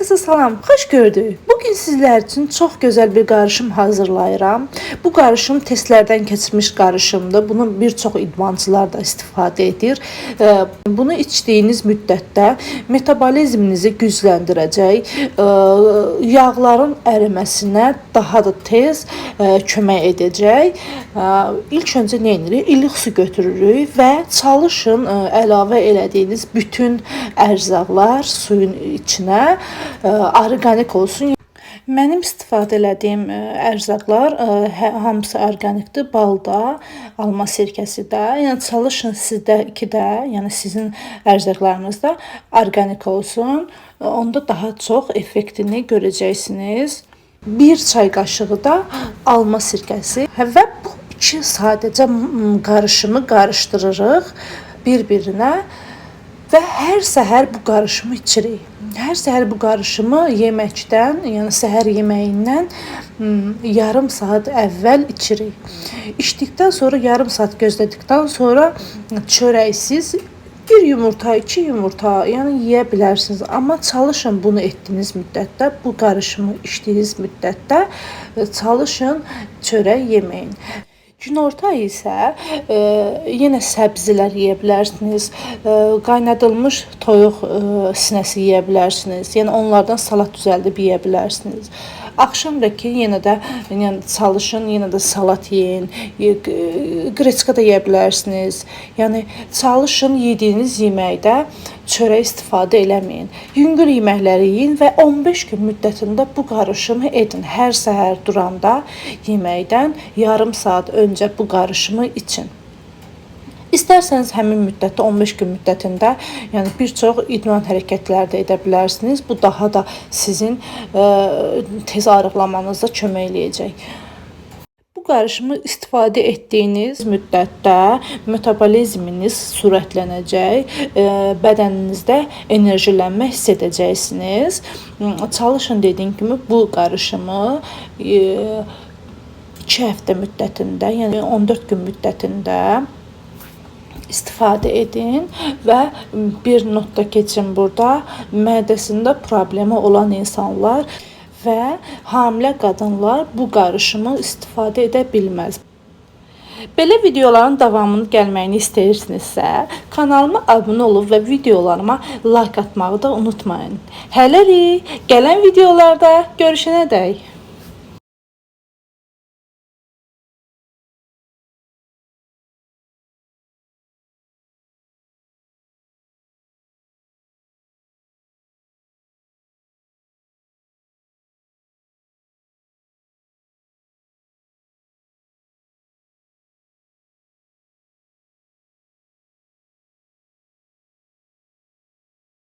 Herkese salam, xoş gördük. Sizler için çok güzel bir qarışım hazırlayıram. Bu qarışım testlərdən keçmiş qarışımdır. Bunu bir çox idmançılar da istifadə edir. Ee, Bunu içdiyiniz müddətdə metabolizminizi gücləndirəcək, e, yağların əriməsinə daha da tez e, kömək edəcək. E, İlk öncə nə edirik? İlıq su götürürük və çalışın e, əlavə elədiyiniz bütün ərzaqlar suyun içinə e, orqanik olsun. Mənim istifadə elədiyim ə, ərzaqlar ə, hə- hamısı orqanikdir. Bal da, alma sirkəsi də. Yəni çalışın sizdə iki də, yəni sizin ərzaqlarınız da orqanik olsun. Onda daha çox effektini görəcəksiniz. 1 çay qaşığı da alma sirkəsi və bu iki sadəcə qarışımı qarışdırırıq bir-birinə və hər səhər bu qarışımı içirik. Hər səhər bu qarışımı yeməkdən, yəni səhər yeməyindən mm, yarım saat əvvəl içirik. İçdikdən sonra yarım saat gözlədikdən sonra çörəksiz bir yumurta, iki yumurta, yəni yeyə bilərsiniz. Amma çalışın bunu etdiyiniz müddətdə, bu qarışımı içdiyiniz müddətdə e, çalışın çörək yeməyin. Günorta isə e, yenə səbzilər yeyə bilərsiniz. E, qaynadılmış toyuq e, sinəsi yeyə bilərsiniz. Yəni onlardan salat düzəldib yeyə bilərsiniz. Axşamdakı yenə də yəni çalışın, yenə də salat yeyin. g- Qreçka da yeyə bilərsiniz. Yəni çalışın yediyiniz yeməkdə çörək istifadə eləməyin. Yüngül yeməkləri yeyin və 15 gün müddətində bu qarışımı edin. Hər səhər duranda yeməkdən yarım saat öncə bu qarışımı için. İstərsəniz həmin müddətdə 15 gün müddətində, yəni bir çox idman hərəkətləri də edə bilərsiniz. Bu daha da sizin ə, tez arıqlamanıza kömək eləyəcək. Bu qarışımı istifadə etdiyiniz müddətdə metabolizminiz sürətlənəcək, ə, bədəninizdə enerjilənmə hiss edəcəksiniz. Çalışın dediyim kimi bu qarışımı ə, 2 həftə müddətində, yəni 14 gün müddətində istifadə edin və bir notda keçin burada. Mədəsində problemi olan insanlar və hamilə qadınlar bu qarışımı istifadə edə bilməz. Belə videoların davamını gəlməyini istəyirsinizsə, kanalıma abunə olub və videolarıma like atmağı da unutmayın. Hələlik gələn videolarda görüşənədək.